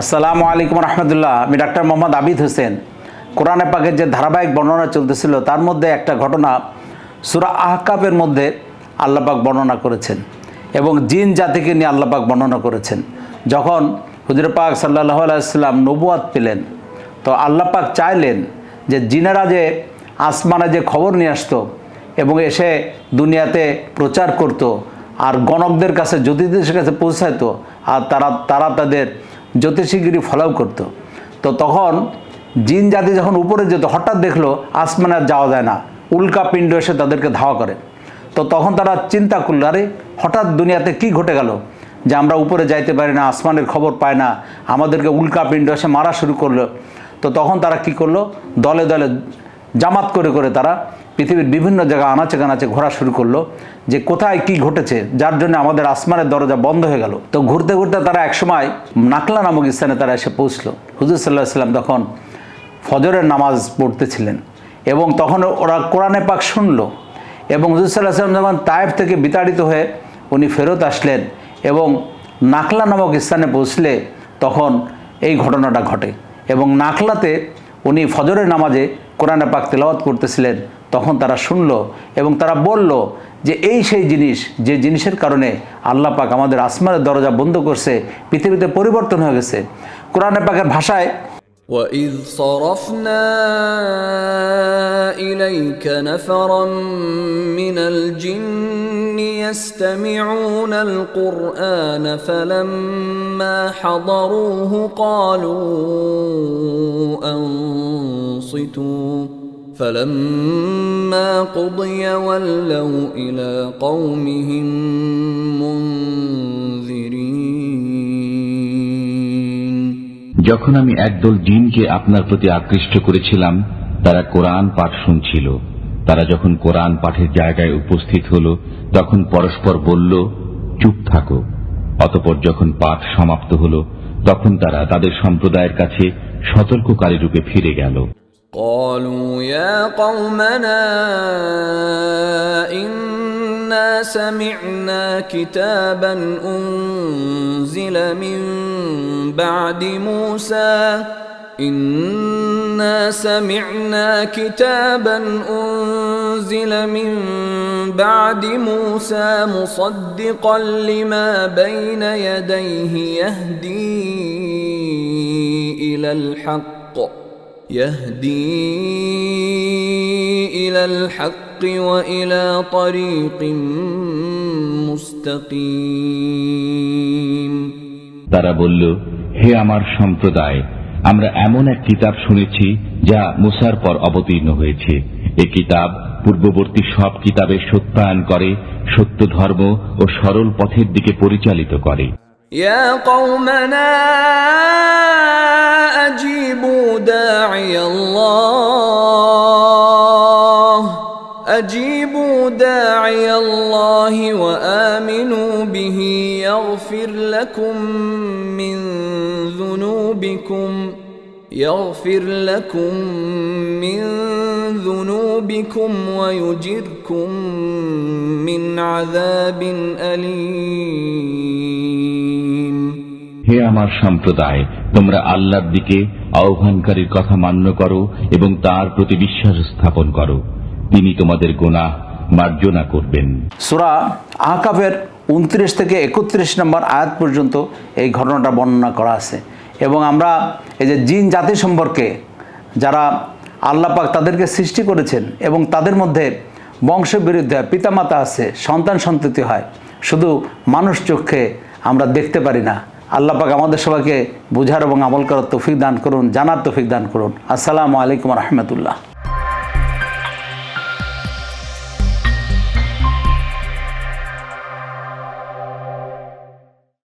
আসসালামু আলাইকুম রহমতুল্লাহ। আমি ডাক্তার মোহাম্মদ আবিদ হোসেন। কোরআনে পাকের যে ধারাবাহিক বর্ণনা চলতেছিল, তার মধ্যে একটা ঘটনা সুরা আহকাবের মধ্যে আল্লাপাক বর্ণনা করেছেন এবং জিন জাতিকে নিয়ে আল্লাপাক বর্ণনা করেছেন। যখন হুজুর পাক সাল্লাহ আলাইসাল্লাম নবুয়াত পেলেন, তো আল্লাপাক চাইলেন যে জিনেরা যে আসমানে যে খবর নিয়ে আসতো এবং এসে দুনিয়াতে প্রচার করত, আর গণকদের কাছে জ্যোতিষীদের কাছে পৌঁছাইতো, আর তারা তারা তাদের জ্যোতিষীগিরি ফলো করত। তো তখন জিন জাতি যখন উপরে যেত, হঠাৎ দেখল আসমানে আর যাওয়া যায় না। উল্কা পিণ্ড এসে তাদেরকে ধাওয়া করে। তো তখন তারা চিন্তা করল, আরে, হঠাৎ দুনিয়াতে কি ঘটে গেল? যে আমরা উপরে যাইতে পারি না, আসমানের খবর পাই না, আমাদেরকে উল্কা পিণ্ড এসে মারা শুরু করল। তো তখন তারা কি করল? দলে দলে জামাত করে করে তারা পৃথিবীর বিভিন্ন জায়গা আনাচে কানাচে ঘোরা শুরু করল যে কোথায় কি ঘটেছে, যার জন্য আমাদের আসমানের দরজা বন্ধ হয়ে গেল। তো ঘুরতে ঘুরতে তারা একসময় নাকলা নামক স্থানে তারা এসে পৌঁছলো। হুজুর সাল্লাহ সাল্লাম তখন ফজরের নামাজ পড়তেছিলেন এবং তখন ওরা কোরআনে পাক শুনল এবং হুজুর সাল্লাহ সাল্লাম যখন তায়েব থেকে বিতাড়িত হয়ে উনি ফেরত আসলেন এবং নাকলা নামক স্থানে পৌঁছলে তখন এই ঘটনাটা ঘটে এবং নাকলাতে উনি ফজরের নামাজে কোরআনে পাক তেলাওয়াত করতেছিলেন, তখন তারা শুনলো এবং তারা বলল যে এই সেই জিনিস, যে জিনিসের কারণে আল্লাহ পাক আমাদের আসমানের দরজা বন্ধ করছে, পৃথিবীতে পরিবর্তন হয়ে গেছে। কোরআনে পাকের ভাষায় وإذ صرفنا إليك نفرا من الجن يستمعون القرآن فلما حضروه قالوا أنصتوا فلما قضي ولوا إلى قومهم منذرين যখন আমি একদল জিনকে আপনার প্রতি আকৃষ্ট করেছিলাম তারা কোরআন পাঠ শুনছিল তারা যখন কোরআন পাঠের জায়গায় উপস্থিত হল তখন পরস্পর বলল চুপ থাকো অতপর যখন পাঠ সমাপ্ত হল তখন তারা তাদের সম্প্রদায়ের কাছে সতর্ককারী রূপে ফিরে গেল قالوا يا قومنا إنا سمعنا كتابا أنزل من بعد موسى. إنا سمعنا كتابا أنزل من بعد موسى مصدقا لما بين يديه يهدي إلى الحق. يهدي إلى الحق. وإلى طريق مستقيم তারা বলল হে আমার সম্প্রদায় আমরা এমন এক কিতাব শুনেছি যা মুসার পর অবতীর্ণ হয়েছে এ কিতাব পূর্ববর্তী সব কিতাবের সত্যায়ন করে সত্য ধর্ম ও সরল পথের দিকে পরিচালিত করে يا قومنا أجيبوا داعي الله أجيبوا داعي الله وآمنوا به يغفر لكم من ذنوبكم يغفر لكم من ذنوبكم ويجركم من عذاب أليم হে আমার সম্প্রদায় তোমরা আল্লাহর দিকে আহ্বানকারীর কথা মান্য করো এবং তার প্রতি বিশ্বাস স্থাপন করো তিনি তোমাদের গোনাহ মার্জনা করবেন। সুরা আহকাফের উনত্রিশ থেকে একত্রিশ নম্বর আয়াত পর্যন্ত এই ঘটনাটা বর্ণনা করা আছে। এবং আমরা এই যে জিন জাতি সম্পর্কে যারা আল্লাহ পাক তাদেরকে সৃষ্টি করেছেন এবং তাদের মধ্যে বংশ বিরুদ্ধে পিতামাতা আছে, সন্তান সন্ততি হয়, শুধু মানুষ চোখে আমরা দেখতে পারি না। আল্লাহ পাক আমাদের সবাইকে বুঝার এবং আমল করার তৌফিক দান করুন, জানার তৌফিক দান করুন। আসসালামু আলাইকুম রহমতুল্লাহ।